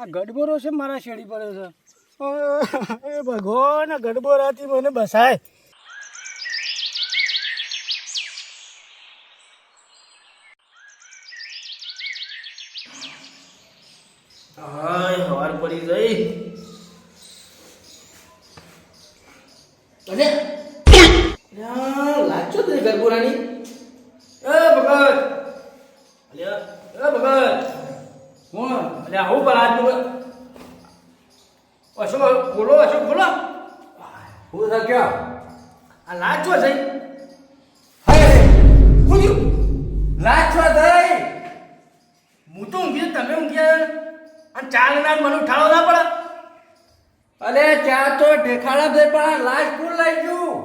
આ ગડબોરો છે મારા શેડી પડે છે. એ ભગવાન આ ગડબોરાથી મને બસાય. હાય હવાર પડી ગઈ. અને? યા, લાચો તે ગરબુરાની ભગત. અલ્યા. ભગત. હું અલ્યા હું પર આજ અશોક બોલો અશોક બોલો. હું તો ક્યાં? આ લાચો છે લાચો થઈ? હું તો ઊંઘી તમે ઊંઘ્યા અને ચાર ના મને ઉઠાડો ના પડે? અલે ચા તો ઢેખાડા થઈ પણ લાશ ફૂલ લઈ ગયું?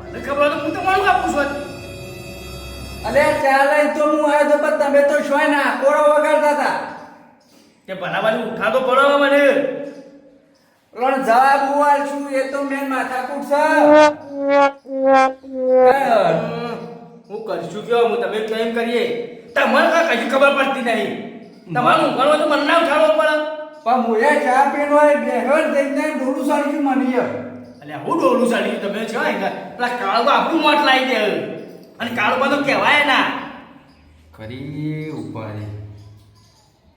મને ખબર હતું હું તો મારું કાપું છું અલે ચા લઈ તો હું આવ્યો તો પણ તમે તો શોય ના કોરો વગાડતા હતા. તે ભલા બાજુ ઉઠાડો પડે મને. પણ જવાબ ઉવાલ છું એ તો મેન માથાકૂટ છે. હું કરશું કયો હું તમે કેમ કરીએ. તમારે કા કશું ખબર પડતી નહીં. તમારું ઊંઘવાનું તો મને ના ઉઠાડવો પડે પણ મુએ ચા પીનો એ બેહર જઈને ડોલું સાડી મની અલ્યા હું ડોલું સાડી તમે છો પેલા કાળવા આપણું મત લાવી દે. અને કાળું તો કહેવાય ના. ખરી ઉપાડી.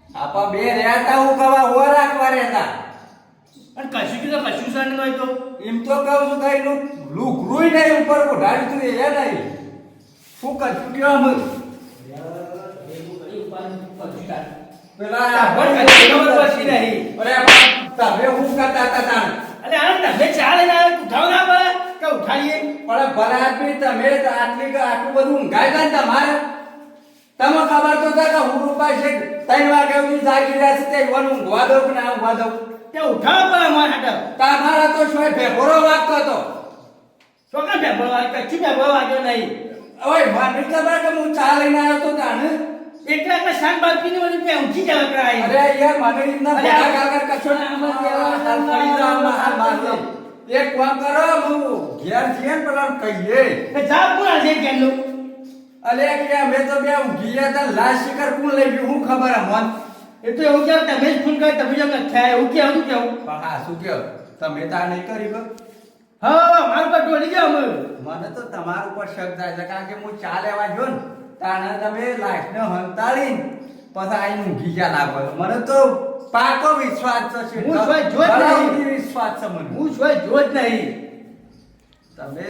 આપા બે રહેતા હું કવા હો રાખવા રહેતા? અને કશું કીધું કશું સાંડ નહીં તો? એમ તો કહું છું કઈ નું લુકરુય નહીં ઉપર ઉઢાડી તું એ નહીં. શું કરશું કયો અમે પેલા પણ કશું પછી નહીં. અરે તમે હું કરતા હતા તાણ? અલે આ તમે ચાલે ના ઉઠાવ ના પડે કે ઉઠાડીએ પણ ભલા તમે તો આટલી કે આટલું બધું ઊંઘાય તા તમારે તમે ખબર તો છે કે હું રૂપાય છે ત્રણ વાગે હું જાગી રહ્યા છે તે વન ઊંઘવા દઉં કે ના ઊંઘવા દઉં તે ઉઠાવો પડે મારા હાટર તમારા તો શોય ભેગોરો વાગતો હતો શું કે ભેગોરો વાગતો કચ્છી ભેગો વાગ્યો નહીં ઓય મને ખબર કે હું ચા લઈને આવ્યો તો તાને એટલે એટલે શાકભાજી ની બધી ઊંચી જવા કરાય અરે યાર મને ભેગા આ- કાગળ કશો ના આમાં કેવા હાલ પડી જાવ હાલ મારજો. એક કામ કરો હું ઘેર છીએ ને પેલા કહીએ જા પૂરા છે કેનું અલે કે અમે તો બે ઊંઘી ગયા તા લાશ શિકાર કોણ લઈ ગયું હું ખબર અમન એ તો એવું કેવું તમે જ ફોન કર્યો તમે જ અમને ખ્યાલ એવું કેવું કેવું? પણ હા શું કહો તમે તા નહીં કરી ગયો હા મારું પર ડોલી ગયા અમે મને તો તમારા ઉપર શક થાય છે કારણ કે હું ચા લેવા જો ને તાણે તમે લાશને હંતાળી પછી આઈને ઊંઘી ગયા લાગો મને તો પાકો વિશ્વાસ છે. હું જોઈ- જોઈ જ નહીં. વિશ્વાસ છે મને. હું જોઈ જો જ નહીં. તમે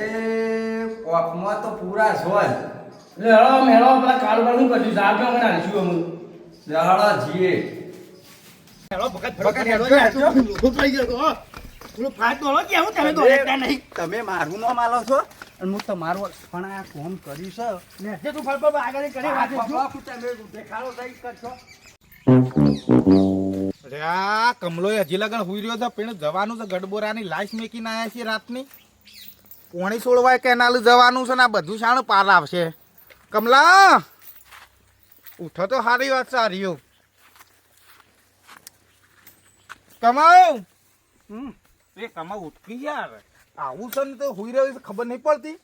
કોકમાં તો પૂરા છો જ. લેળો મેળો પેલા કાળું કાળું કર્યું સાહેબ અમે નાખીશું અમે લહડો જીએ. તમે મારું નામ આલો છો? અને હું તમારું પણ આ કોમ કર્યું છે. દેખાડો થઈ કરશો. અરે આ કમલો હજી લગન હુઈ રહ્યો છે પણ જવાનું છે ગડબોરાની લાશ મેકીને આયા છીએ રાતની. કોણી સોળવાય કેનાલ જવાનું છે ને આ બધું શાણ પાર આવશે. કમલા ઉઠો તો સારી વાત સારી હો. કમાવ હમ. એ કમાવ ઉઠી યાર આવું છે ને તો હુઈ રહ્યો છે ખબર નહીં પડતી.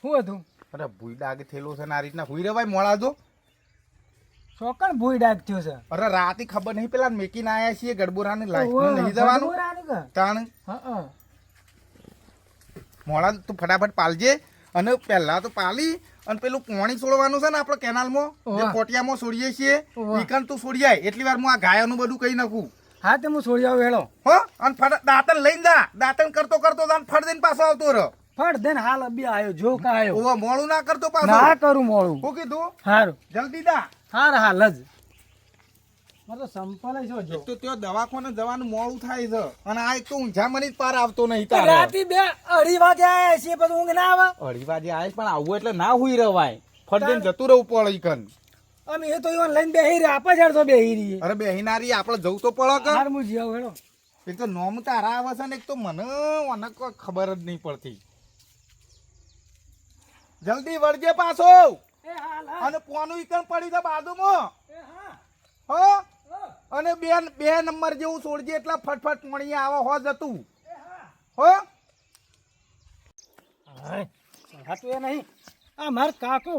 શું હતું? અરે ભૂઈ ડાગ થયેલો છે ને આ રીતના. હુઈ રહેવાય મોડા જો. ચોકણ ભૂઈ ડાગ થયો છે? અરે રાતે ખબર નહીં પેલા મેકીને આયા છીએ ગડબોરાની ઓવે, નહીં જવાનું. તાણ. મોડા તું ફટાફટ પાલજે. અને પહેલા તો પાલી અને પેલું પાણી છોડવાનું છે ને આપણે કેનાલમાં જે કોટિયામાં છોડીએ છીએ. ઈકન તું છોડી જાય એટલી વાર હું આ ગાયનું બધું કહી નાખું. હા તે હું છોડી આવું હેળો. હો? અને ફટ દાંતન લઈને જા. દાંતન કરતો કરતો દાન ફટ દઈને પાછો આવતો રહ્યો. ફટ દેન હાલ અબી આયો જો કા આયો. ઓ મોળું ના કરતો ના કરું મોળું હું કીધું? હારું. જલ્દી દા હાર હાલ જ મારે તો સંપલ છો જો તો ત્યાં દવાખાને જવાનું મોડું થાય છે. અને આ એક તો ઊંઝા મને પાર આવતો નહીં તારે. રાતી બે અઢી વાગે આયા છે પણ ઊંઘ ના આવે. અઢી વાગે આય પણ આવું એટલે ના હુઈ રવાય. ફટ દઈને જતું રહેવું પડે ઈકન અમે એ તો ઈવન લઈને બેહી રહ્યા આપા જાડ તો બેહી રહી અરે બેહિનારી આપણે જવું તો પડે કે? હાર મુજી આવ હેડો. એક તો નોમ તારા આવે છે ને એક તો મને મને કોઈ ખબર જ નહીં પડતી. જલ્દી વળજે પાછો. અને પોનું ઈકણ પડી તો બાજુમાં. હો. અને બે બે નંબર જેવું છોડજે એટલા ફટફટ મણી આવે હો જતું. હો. હા? સંઘાતું એ નહીં. આ માર કાકો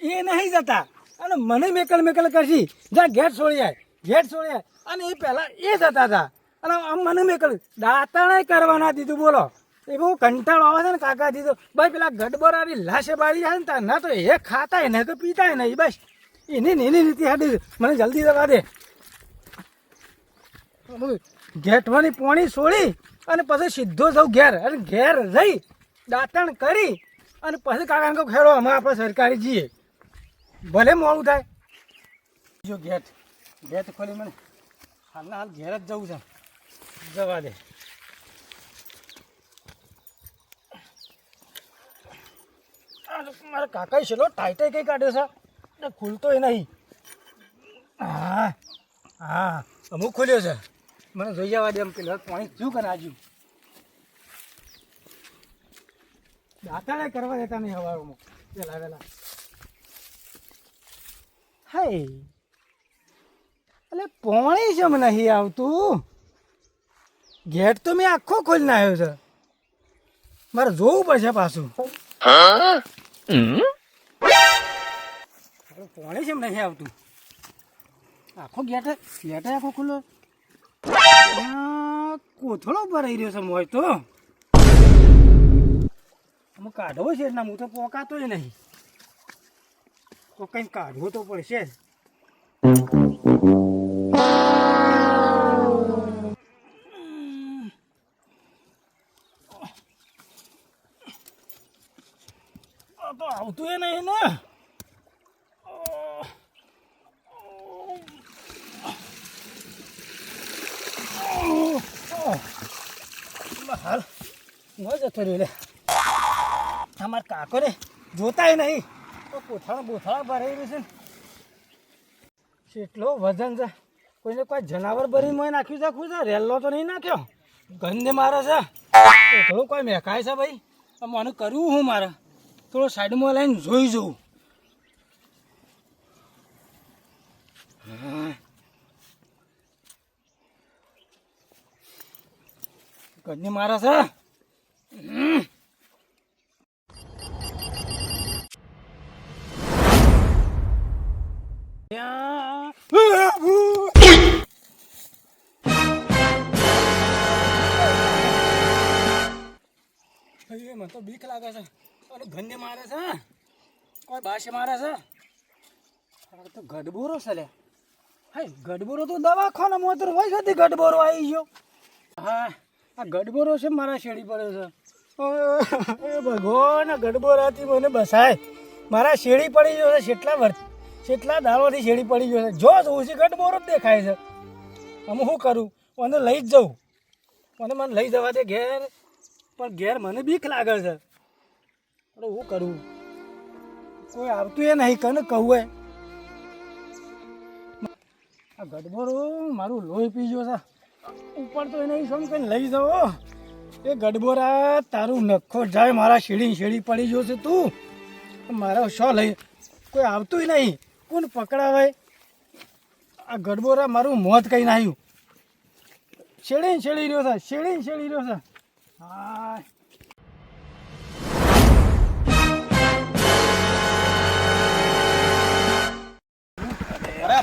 એ નહીં જતા. અને મને મેકલ મેકલ કરશી. જ્યાં ગેટ છોડી આવે ગેટ છોડી આવે અને એ પહેલાં એ જતા હતા અને આમ મને મેકલ દાંતણે કરવાના દીધું, બોલો. એ બહુ કંટાળો આવે છે ને કાકા દીધું. ભાઈ, પેલા ગડબડાની લાશે બાળી જાય ને ત્યાં ના તો એ ખાતાય, ને તો પીતાય નહીં, બસ. એની ને એની રીતે હાડી મને જલ્દી દવા દે. ઘેટવાની પોણી છોડી અને પછી સીધો જાઉં ઘેર. અને ઘેર જઈ દાંતણ કરી અને પછી કાકાને કહું ખેડો અમે આપણે સરકારી જઈએ. ભલે મોડું થાય. જો ગેટ ગેટ ખોલી મને. હાલના હાલ ઘેર જ જવું છે. જવા દે. મારા કાકાએ છેલ્લો ટાઈટે કઈ કાઢ્યો છે? ને ખુલતોય નહીં. હા હા, અમુક ખુલ્યો છે. મને જોઈ જવા દે એમ પેલા પાણી શું કરે આજુ દાંતાળે કરવા દેતા નહીં હવારમાં. પેલા વેલા. હાય એટલે પોણી મને નહીં આવતું. ગેટ તો મેં આખો ખોલી આવ્યો છે. મારે જોવું પડશે પાછું. પોણી જેમ નહીં આવતું. આખો ગેટ ગેટ આખો ખુલ્લો. કોથળો ભરાઈ રહ્યો છે મોય તો. કાઢવો છે ના, હું તો પોકાતો નહીં. તો કંઈ કાઢવું તો પડશે. તો આવતું નહીં ને. હાલ ન જતો રહ્યો લે અમાર કાકો રે જોતાય નહીં. કોથાળા બોથાળા ભરાઈ રહ્યું છે ને. કેટલો વજન છે. કોઈને કોઈ જનાવર ભરી મોય નાખ્યું છે ખુશ રેલ્લો તો નહીં નાખ્યો. ગંદે મારે છે. થોડું કોઈ મેકાય છે ભાઈ. મને કરવું હું મારે. થોડો સાઈડમાં લઈને જોઈ હા. ગંદે મારે છે. તો બીક લાગે છે. અને ગંદે મારે છે કોઈ બાશે મારે છે. તો ગઢબોરો છે લે. હા ગઢબોરો તો દવાખાના મોતર હોય છે ગઢબોરો આવી ગયો. હા, આ ગઢબોરો છે મારા શેડી પડ્યો છે. ભગવાન, આ ગડબોરાથી મને બસાય. મારા શેડી પડી ગયો છે કેટલા વર્ષ કેટલા દાડોથી શેડી પડી ગયો છે. જો ઉસી ઘટ ગડબોરો જ દેખાય છે. અમે શું કરું? મને લઈ જ જઉં મને મને લઈ જવા દે ઘેર. પણ ઘેર મને બીક લાગે છે. અરે હું કરું? કોઈ આવતું એ નહીં, કને કહું એ. આ ગડબડો મારું લોહી પી ગયો છે. ઉપર તો એને શું કઈ લઈ જાઓ. એ ગડબોરા તારું નખો જાય, મારા શેડી શેડી પડી ગયો છે તું. મારા શો લઈ? કોઈ આવતું નહીં. કોણ પકડાવે? આ ગડબોરા મારું મોત કઈ નાખ્યું શેડી શેડી રહ્યો છે શેડી શેડી રહ્યો છે. હા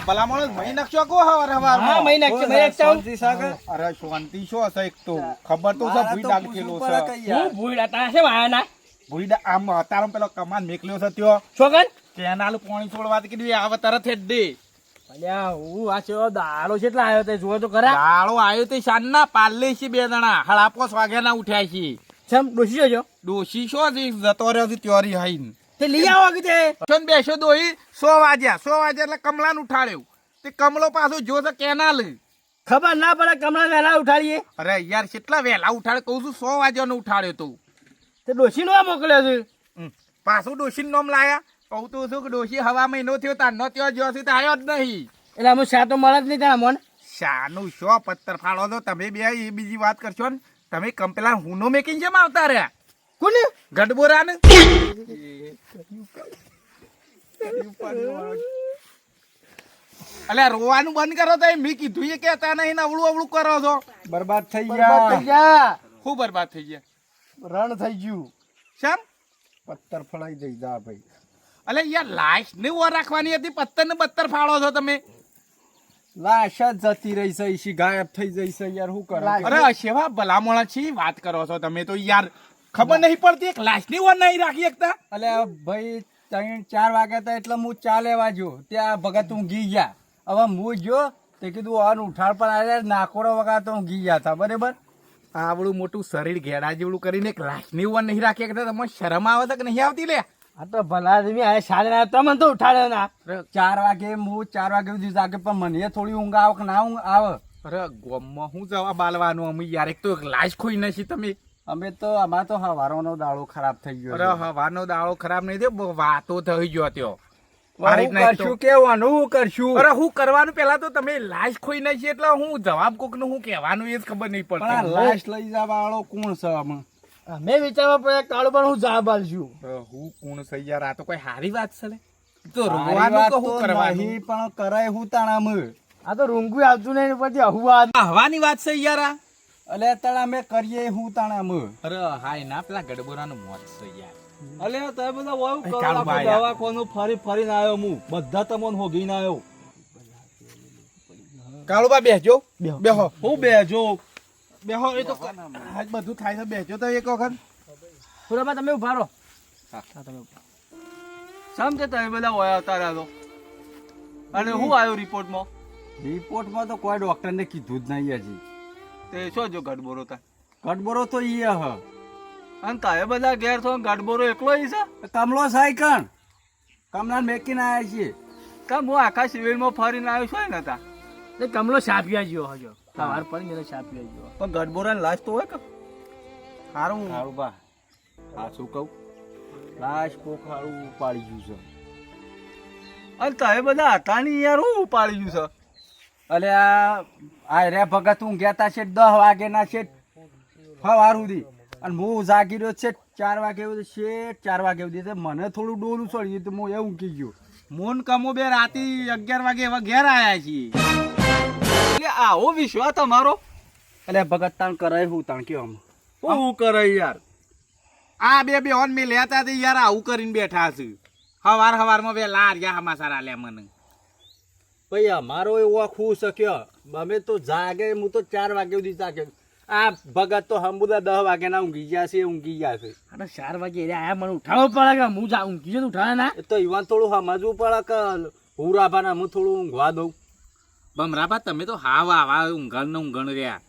ભલામણ મહી નાખશો કો હવાર હવાર હા મહી નાખશે મહી નાખશે આવું. અરે શાંતિ શો હશે એક તો. ખબર તો છે ભૂઈ છે. હું છે ભૂઈ આમ તારો પેલો કમાન મેકલ્યો છે ત્યો. છોકન કેનાલ પાણી છોડવા કીધું આવે તરત જ અલ્યા હું આ છે દાડો કેટલા આવ્યો તે જોવો તો ખરા. દાળો આવ્યો તે શાનના પાલે છે બે જણા. હળાપોસ વાગ્યાના ઉઠ્યા છે. ચમ ડોસી જજો ડોસી શો છે જતો રહ્યો છે ત્યોરી હાઈન. તે લઈ આવો કે તે? છો બેસો દોઈ સો વાગ્યા સો વાગ્યા એટલે કમલાને ઉઠાડ્યો. તે કમલો પાછો જો તો કેનાલ ખબર ના પડે કમળા વહેલા ઉઠાડીએ. અરે યાર કેટલા વહેલા ઉઠાડે? કહું છું સો વાગ્યાનો ઉઠાડ્યો તું. તે ડોસી નો મોકલ્યો છે? પાછું ડોસી નામ લાયા. કહું તો છું કે ડોશી હવા મહિનો થયો તારનો ત્યાં જ્યો છે તો આવ્યો જ નહીં. એટલે અમે સાતો મળે જ નહીં તારા મન? શાનું શો પત્તર ફાળો તો તમે બે એ બીજી વાત કરશો ને? તમે કમ્પેલા હુનો મેકિંગ જેમ આવતા રહ્યા? કોને? ગઢબોરા ને અલ્યા રોવાનું બંધ કરો તો મેં કીધું એ કેતા નહીં ને અવળું અવળું કરો છો. બરબાદ થઈ ગયા. થઈ ગયા. ખૂબ બરબાદ થઈ ગયા? રણ થઈ ગયું. શામ? પત્તર ફળાઈ જઈ જા ભાઈ. અલે યાર લાશ ને ઓર રાખવાની હતી પત્તર ને બત્તર ફાળો છો તમે. લાશ જ જતી રહી છે ઈશી ગાયબ થઈ જઈ છે યાર શું કરો અરે સેવા ભલામણ છે વાત કરો છો તમે તો યાર. ખબર નહીં પડતી એક લાશની ઓર નહીં રાખી શકતા અલે ભાઈ ત્રણ ચાર વાગ્યા હતા એટલે હું ચા લેવા જો ત્યાં ભગત ઊંઘી ગયા. હવે હું જો તે કીધું આનું ઉઠાડ પર આવ્યા નાકોડો હું ઊંઘી ગયા હતા. બરાબર? આવડું મોટું શરીર ઘેડા જેવડું કરીને એક લાશની ઓર નહીં રાખી શકતા તમને શરમ આવે કે નહીં આવતી લે? આ તો ભલા આદમી આ સાડે ના તમને તો ઉઠાડ્યો ના. ચાર વાગે હું ચાર વાગે સુધી જાગે પણ મને થોડી ઊંઘ આવે કે ના ઊંઘ આવે? અરે ગોમમાં હું જવા બાલવાનું? અમે યાર એક તો એક લાશ ખોઈ નથી તમે. અમે તો અમાર તો હવારોનો દાળો ખરાબ થઈ ગયો અરે. હવાનો દાળો ખરાબ નહીં થયો વાતો થઈ ગયો ત્યો કરશું કેવાનું? હું કરશું? અરે હું કરવાનું? પેલા તો તમે લાશ ખોઈ નાખી એટલે હું જવાબ કોકનું હું કહેવાનું એ જ ખબર નહીં પડે પડતી લાશ લઈ જવા વાળો કોણ છે આમાં? મેં વિચારવા પડે કાળો પણ હું જવાબ આલશું હું કોણ છે યાર આ તો કોઈ હારી વાત છે લે. તો રોવાનું તો હું કરવાનું? નહીં, પણ કરાય હું તાણામાં. આ તો રૂંગું આવતું નહીં પછી અહુવા હવાની વાત છે યાર આ. અલે તળા અમે કરીએ હું તાણામાં. અરે હાય ના પેલા ગડબોરાનું મોત છે યાર. અલે તમે બધા વાવ કરો. દવાખાનું ફરી ફરીને આવ્યો હું. બધા તમને હોગીને આવ્યો. કાળુબા બેહજો. બેહો. હું બે જો બેહો એ તો આજ બધું થાય છે બેહજો તો એક વખત. પૂરામાં તમે ઊભા રહો. સમજે તમે બધા હોય રહ્યા તો. અને હું આવ્યો રિપોર્ટમાં? રિપોર્ટમાં તો કોઈ ડોક્ટરને કીધું જ નહીં હજી. તે શું જો ગડબોરો તા કટબરો તો ઈ હ. અને તારે બધા ઘેર થો ગડબોરો એકલો ઈ છે? કમલો સાયકણ કમલા મેકીને આવ્યા છીએ. કમ હું આખા સિવિલમાં ફરીને આવ્યો છું ને તા? કમલો સાફિયા જ્યો હજો. સવાર પર મેં સાપિયા ગયો પણ ગડબોરાની લાશ તો હોય કે? સારું સારું બા. હા શું કહું? લાશ પોખાડું ઉપાડી ગયું છે. અને તમે બધા હતા નહીં યાર હું ઉપાડી ગયું છે? અલે આ આ રે ભગત હું ગયા તા છે દસ વાગે ના છે સવાર સુધી. અને હું જાગી રહ્યો છે ચાર વાગે સુધી. છે ચાર વાગે સુધી મને થોડું ડોલું ચડ્યું તો હું એ ઊંઘી ગયો. મોન કમો બે રાતે અગિયાર વાગે એવા ઘેર આવ્યા છીએ. એટલે આવો વિશ્વાસ તમારો. એટલે ભગત તાણ કરાય હું તાણ કયો આમ. હું કરાય યાર. આ બે બે ઓન મે લેતા તે યાર આવું કરીને બેઠા છે. હવાર હવારમાં બે લાર યા હમાસાર લે મને. ભાઈ અમારો એવો ખુશ શક્યો અમે તો જાગે હું તો ચાર વાગે સુધી જાગે. આ ભગત તો હમુદા દસ વાગે ના ઊંઘી ગયા છે ઊંઘી ગયા છે. અને ચાર વાગે એટલે આયા મને ઉઠાવો પડે કે હું જા ઊંઘી જતો ઉઠાવે ના. તો ઈવાન થોડું સમજવું પડે કે હુરાભાને હું થોડું ઊંઘવા દઉં. બમરાબા તમે તો હાવ આવા ઊંઘણ ને ઊંઘણ રહ્યા.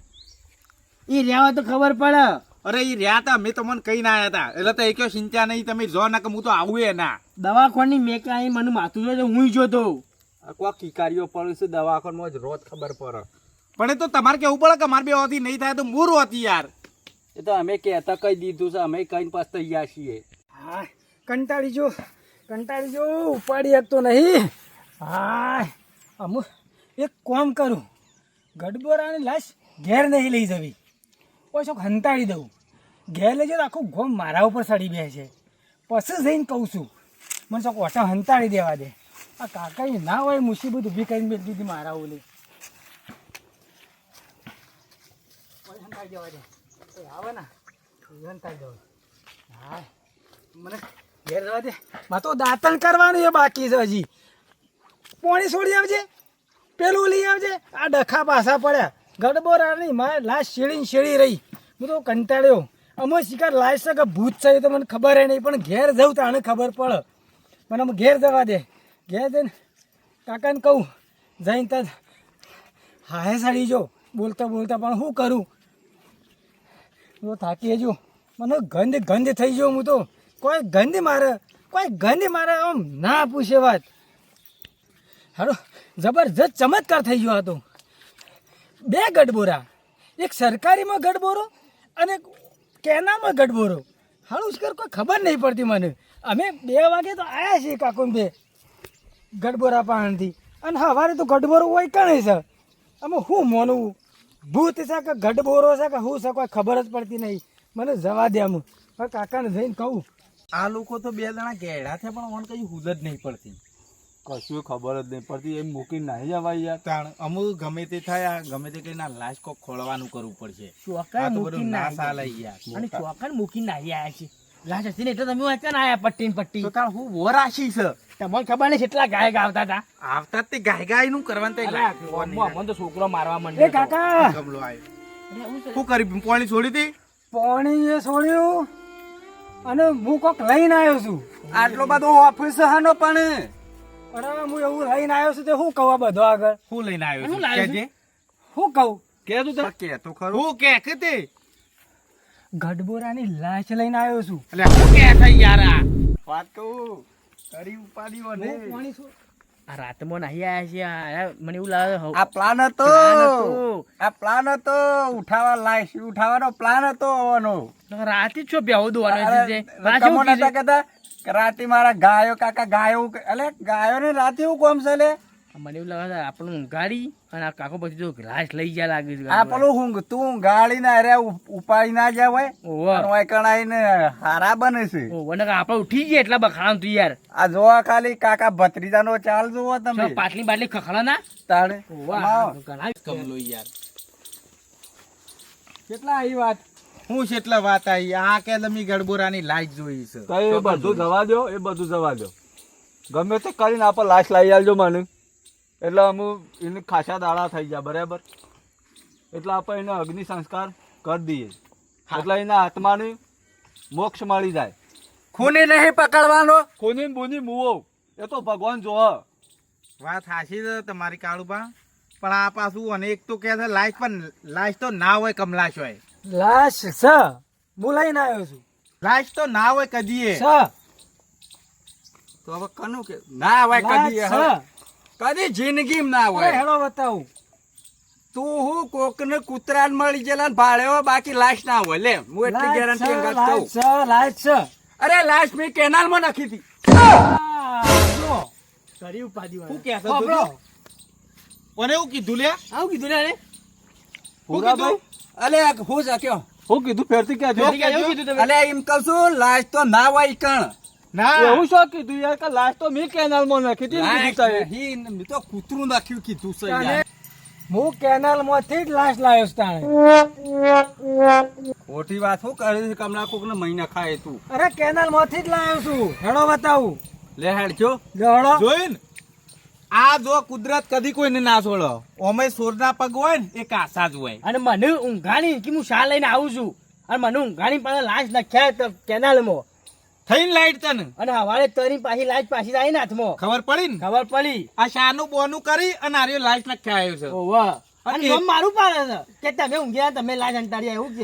એ રહ્યા તો ખબર પડે. અરે એ રહ્યા હતા મેં તમને કઈ ના હતા એટલે તો એ કયો ચિંતા નહીં તમે જો ના કે હું તો આવું એ ના. દવાખાની મેં કાંઈ મને માથું જો હું જોતો કોઈ કિકારીઓ પડે છે દવાખાનામાં જ રોજ ખબર પડે. પણ એ તો તમારે કેવું પડે કે મારે બે હોતી નહીં થાય તો મૂર હોતી યાર. એ તો અમે કહેતા કહી દીધું છે અમે કઈ પાસ થઈ ગયા છીએ. હા કંટાળી જો કંટાળી જો ઉપાડી શકતો નહીં. હા અમુ એક કોમ કરું. ગડબોરાની લાશ ઘેર નહીં લઈ જવી. ઓછો હંતાડી દઉં. ઘેર લઈ જાઉં તો આખું ગોમ મારા ઉપર સડી બે છે. પછી જઈને કહું છું, મને શોખ ઓટા હંતાડી દેવા દે. આ કાકાએ ના હોય મુસીબત ઊભી કરીને મેં દીધી મારા ઓલી. હંતાડી દે. હા. મને ઘેર જવા તો દાંતણ કરવાનું એ બાકી છે હજી. પોણી છોડી આવજે. પેલું લઈ આવજે. આ ડખા પાછા પડ્યા. ગડબોરા નહીં મારે લાશ શેડી શેડી રહી. હું તો કંટાળ્યો. અમે શિકાર લાશ છે કે ભૂત છે તો મને ખબર હે નહીં, પણ ઘેર જવું તો આને ખબર પડે. મને આમ ઘેર જવા દે. ઘેર જઈને કાકાને કહું, જઈને ત્યાં હાય સાડી જો. બોલતા બોલતા પણ શું કરું? હું થાકી જો મને ગંધ ગંધ થઈ ગયો હું તો. કોઈ ગંધ મારે, કોઈ ગંધ મારે આમ ના પૂછે વાત. હારો જબરજસ્ત ચમત્કાર થઈ ગયો હતો. બે ગઢબોરા એક સરકારીમાં ગઢબોરો અને કેનામાં ગઢબોરો હારું શિકાર કોઈ ખબર નહીં પડતી મને. અમે બે વાગે તો આવ્યા છીએ કાકુન બે ગઢબોરા પાણથી અને સવારે તો ગઢબોરો હોય કણે છે? અમે શું મોનવું ભૂત છે કે ગઢબોરો છે કે શું છે, કોઈ ખબર જ પડતી નહીં. મને જવા દે આમ. કાકાને જઈને કહું. આ લોકો તો બે જણા ગેડા છે, પણ મને કઈ હુદ જ નહીં પડતી. કશું ખબર જ નહીં પડતી. એમ મૂકીને નાહી જવાય યાર. તાણ અમુક ગમે તે થાય ગમે તે કઈ ના લાશ કોક ખોળવાનું કરવું પડશે. ચોકન બધું ના સાલે યાર. અને ચોકન મૂકી ના આવ્યા છે. લાશ હતી ને એટલે તમે વાંચ્યા ના આયા પટ્ટી પટ્ટી. તો હું વોરાશી છે. તમને ખબર નહીં કેટલા ગાયક આવતા હતા? આવતા તે ગાય ગાયનું કરવાનું તે મોહમ્મદ તો છોકરો મારવા માંડ્યો એ કાકા! ગમલો આવ્યો? શું કરી પાણી છોડી હતી? પાણી એ છોડ્યું અને હું કોક લઈને આવ્યો છું. આટલો બધો ઓફિસ હાનો પણ. અરે હું એવું લઈને આવ્યો છું તે શું કહું આ બધો આગળ? શું લઈને આવ્યો છું? લાવ્યો શું કહું? કે તું તાર કે તો ખરું. હું કે કે તે? ગઢબોરાની લાશ લઈને આવ્યો છું. એટલે હું કે થઈ યાર વાત કહું. કરી ઉપાડી હું મને પાણી છોડ- આ રાતમાં નહીં આવ્યા છે મને એવું લાગે આ પ્લાન હતો. આ પ્લાન હતો. ઉઠાવા લાઈશ ઉઠાવવાનો પ્લાન હતો આવવાનો. રાતે જ છો બેહો દોવાનો છે પાછું નતા કહેતા રાતે મારા ગાયો કાકા ગાયો એટલે ગાયો ને રાતે એવું કોમ છે મને એવું લાગે આપણું ઊંઘાડી અને આ કાકો પછી તો ગ્લાસ લઈ જાય લાગે છે. આ પેલું ઊંઘ તું ગાળી ના અરે ઉપાડી ના જાય હોય? ઓય કણાઈને હારા બને છે. ઓને આપણે ઉઠી ગયા એટલા બખાડા તું યાર. આ જોવા ખાલી કાકા ભત્રીજાનો ચાલ જોવો તમે. પાટલી બાટલી ખખડા ના તાણે ઘણા કમલો યાર. કેટલા આવી વાત? હું છે એટલે વાત આવી આ કે તમે ગડબોરાની લાઈટ જોઈ છે. તો એ બધું જવા દો એ બધું જવા દો. ગમે તે કરીને આપણે લાશ લાવી આવજો મને. એટલે અમે એને ખાસા દાડા થઈ ગયા બરાબર? એટલે આપણે એને અગ્નિ સંસ્કાર કરી દઈએ. એટલે એના આત્માને મોક્ષ મળી જાય. ખૂની નહીં પકડવાનો. ખૂની બુની મુવો. એ તો ભગવાન જોવે. વાત સાચી છે તમારી કાળુબા. પણ આ પાછું અને એક તો કે છે લાઈટ પણ લાઈટ તો ના હોય કમલાશ હોય. લાશ સ. હું લઈને આવ્યો છું. લાશ તો ના હોય કદીએ. તો હવે કનું કે? ના હોય કદી લાશ હવે. છે કદી જિંદગી ના હોય. હેડો બતાવું. તું હું કોકને કૂતરાને મળી ગયેલા ને ભાડ્યો બાકી લાશ ના હોય. લે હું એટલી લાશ ગેરંટી લાશ લાશ અરે લાશ મેં કેનાલમાં નાખી હતી. આ, કરી ઉપાધી હું કે એવું કીધું લે આવું કીધું ને પૂરાભાઈ અલે હું જાક્યો હું કીધું ફેરથી ક્યાં જો. કીધું તમે. અલે એમ કહું છું લાશ તો ના હોય કણ. ના. એવું શું કીધું યાર કે લાશ તો મેં કેનાલમાં નાખી હતી ને કીધું તારે. લાશ નહીં, મેં તો કૂતરું નાખ્યું કીધું છે યાર. હું કેનાલમાંથી જ લાશ લાવ્યો છું તાણે. ખોટી વાત શું કરે છે કમલા કોક ને મહિના ખાય તું. અરે કેનાલમાંથી જ લાવ્યો છું. હેડો બતાવું. લે હેડ છો લ્યો હેડો. જોઈ ને. આ જો કુદરત કદી કોઈને ના છોડો. ઓમે સોરના પગ હોય ને એ કાસા જ હોય. અને મને ઊંઘાણી કે હું શા લઈને આવું છું? અને મને ઊંઘાણી પાસે લાશ નાખ્યા તો કેનાલમાં. થઈને લાઈટ તને. અને હવારે તરી પાછી લાઈટ પાછી આવી ને હાથમાં. ખબર પડી ને? ખબર પડી. આ શાનું બોનું કરી અને આર્યો લાઈટ નખ્યા આવ્યો છે. ઓવા અને મારું પાડે છે કે તમે ઊંઘ્યા તમે લાશ અંટાડી એવું કે?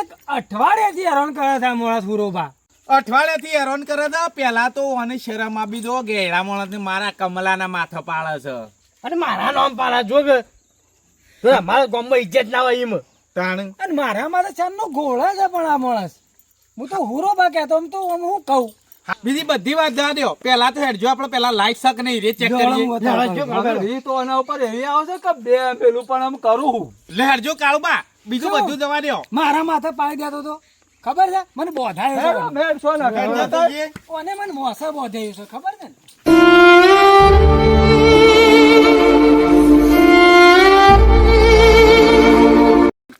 એક અઠવાડિયાથી હેરાન કરે છે મોડા સુરોબા અઠવાડિયાથી હેરાન કરે છે. પેલા તો અને શરમ આપી દો ગેડા માણસ મારા કમલાના માથે પાડે છે. અને મારા નામ પાડે જો મારા ગામમાં ઇજ્જત ના હોય એમ. તાણ. અને મારા તો ચાંદનો ગોળા છે પણ આ માણસ. હું તો હુરોબા કહેતો આમ તો આમ હું કહું? બીજી બધી વાત જવા દો પેલા તો હેડજો આપણે પેલા લાઈટ શક નહીં રે ચેક કરીએ. તો એના ઉપર એવી આવશે કે બે પેલું પણ આમ કરું. લે હેડજો કાળુબા. બીજું બધું જવા દો મારા માથે પાડી દેતો તો. ખબર છે? મને બોધાયો મેં ના. અને મને મોસા બોધાયું છે ખબર છે ને?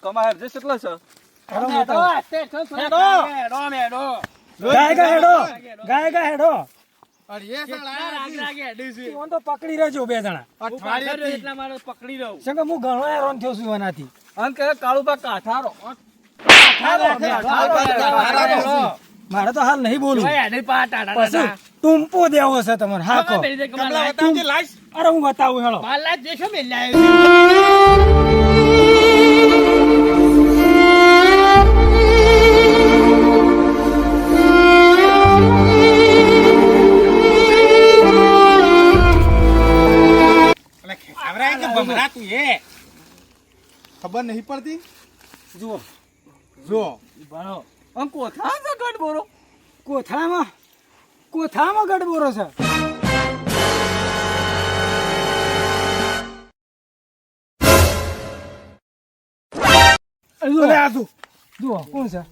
તમારે એડજસ્ટ કેટલો છે? હેડો હેડો, બતાવું. આસ્તે, થોડું થોડું હેડો. હેડો, હેડો. ગાય ગા હેડો. ગાય ગા હેડો અરે કેટલા રાગ રાગે હેડે છે. ઈવન તો પકડી રહેજો બે જણા. પકડી રહ્યો એટલા મારે પકડી લઉં કેમ કે હું ઘણો હેરાન થયો છું એનાથી. અને કાળુ કાળુબા કાઠારો. મારે તો હાલ નહીં બોલું પછી ટુંપો દેવો છે તમારે હા કે અરે હું બતાવું એ? ખબર નહીં પડતી? જુઓ. જો. ભણો. આમ કોથળા છે ગઢબોરો કોથળામાં કોથળામાં ગડબોરો છે. અરે આ તું જુઓ કોણ છે?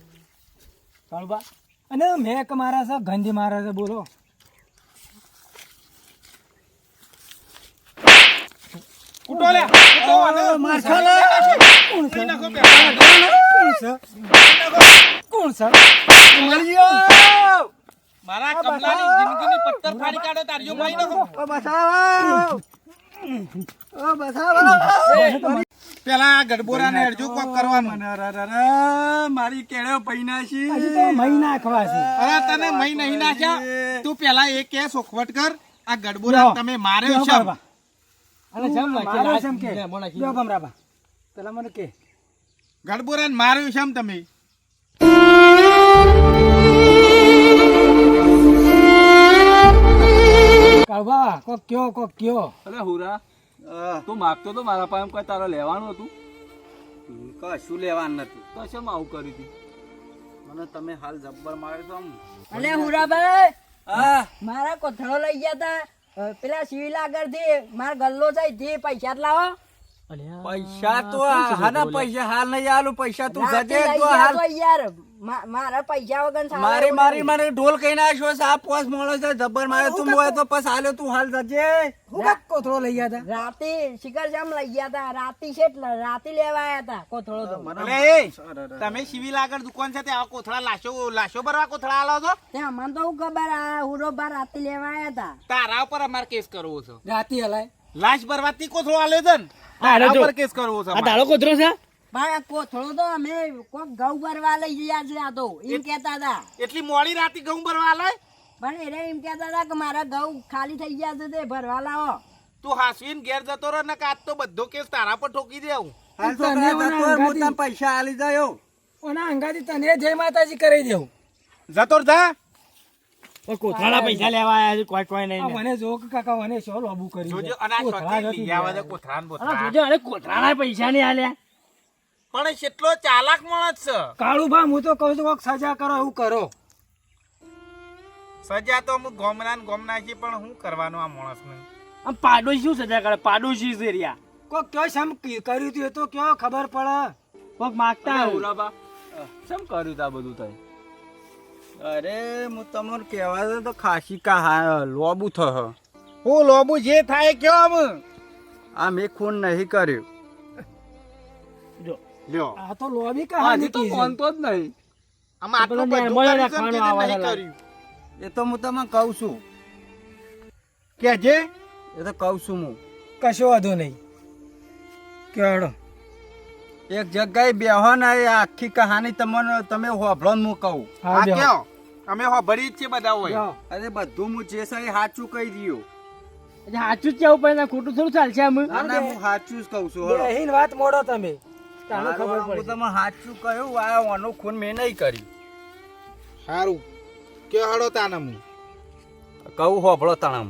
કાળુબા, અને મેક મારા છે ગંજી મારા છે બોલો. લે કૂટો મારખા લે. કોણ છે નાખો પેલા. છે? કોણ છે? મારા કમલાની જિંદગીની પત્તર ફાડી કાઢો તારજો મારી નાખો ઓ બસાવો ઓ બસાવો પેલા ગડબોરાને અડજો કોક કરવાનું. મારી કેળે હજી તો મહી નાખવા છે. અરે તને મહી નહીં નાખ્યા? તું પેલા એ કે સોખવટ કર. આ ગડબોરા તમે માર્યો છે અરે જમ નાખી, લાશ કે. લ્યો ભમરાબા. પેલા મને કે. ગડબોરાને માર્યું છે એમ તમે. કાળુબા કોક કયો કોક કયો. અરે હુરા તું માગતો તો મારા પાસે કોઈ તારે લેવાનું હતું? કશું લેવાનું નથી તો શેમ આવું કરી હતી મને તમે હાલ જબ્બર મારે તો આમ. અલે હુરાભાઈ હા. મારા કોથળો લઈ ગયા તા. પેલા સિવિલ આગળથી મારા ગલ્લો જાય જે પૈસા લાવો. પૈસા તો હાના પૈસા હાલ નહીં આલું પૈસા તું રાતે જજે તો હાલ. યાર. મારા પૈસા વગર મારી મારી મને ઢોલ કઈ નાખ્યો છે આ પોસ મોળો છે જબર મારે તું મોય તો પસ હાલ્યો તું હાલ જજે. હું કક કોથળો લઈ ગયા હતા રાતે શિખર જામ લઈ ગયા હતા રાતે છે રાતે લેવા આયા હતા કોથળો તો. અલે તમે સિવિલ આગળ દુકાન છે ત્યાં કોથળા લાશો લાશો ભરવા કોથળા આલો છો? ત્યાં મને તો હું ખબર આ હુરો બાર રાતે લેવા આયા હતા તારા ઉપર અમારે કેસ કરવો છે. રાતે હલાય. લાશ ભરવાથી કોથળો આલ્યો છે ને? તારા ઉપર કેસ કરવો છે અમારે. કોથળો છે? પણ આ કોથળો તો અમે કોક ઘઉં ભરવા લઈ ગયા છે આ તો એમ કેતા હતા. એટલી મોડી રાતે ઘઉં ભરવા આલાય પણ એને એમ કેતા હતા કે મારા ઘઉં ખાલી થઈ ગયા છે તે ભરવા લાવો. તું હાસવીને ઘેર જતો રહો ને આજ તો બધો કેસ તારા પર ઠોકી દેવું હાલ તો હું તને પૈસા આલી જાયો ઓના અંગાથી તને જય માતાજી કરી દેવું. જતો રહો, જા. કોથળા પૈસા લેવા આયા છે કોઈ કોઈ નહીં મને જો કાકા મને શો લોબુ કરી જોજો અને કોથળા બોથળા. અરે કોથળાના પૈસા નહીં આલ્યા. પણ કેટલો ચાલાક માણસ છે. કાળુ ભા હું તો કહું છું સજા કરો એવું કરો. સજા તો હું ગોમના ગોમના છે પણ હું કરવાનું આ માણસને આમ પાડોશી શું સજા કરે? પાડોશી છે રિયા કોક કયો શમ કર્યું તું એ તો કયો ખબર પડે. કોક માગતા હું રાબા શેમ કર્યું તા બધું તઈ? અરે હું તમને કહેવા તો ખાસી કા લોબુ થયો. હું લોબુ જે થાય કયો આમ. આ મેં ખૂન નહીં કર્યું. લ્યો. આ તો લોબી કહાની તો માનતો જ નહીં. આમાં આટલું બધું કર્યું એ તો હું તમને કહું છું. કે જે? એ તો કહું છું હું. કશો વાંધો નહીં. કેવડો એક જગ્યાએ બેહો ને આખી કહાની તમને તમે હોભળો હું કહું. હા. કયો? અમે હોભળી જ છે બધા હોય. અરે બધું હું જે સહી એ સાચું કહી દઉં સાચું જ કેવું પડે ખોટું થોડું ચાલશે આમ? ના હું સાચું જ કહું છું હળો. વાત મોડો તમે. તાને ખબર મારું હું તમે સાચું કહ્યું આ ઓનો ખૂન મેં નહીં કર્યું. સારું. કે હળો તાનમ? હું કહું હોભળો તણામ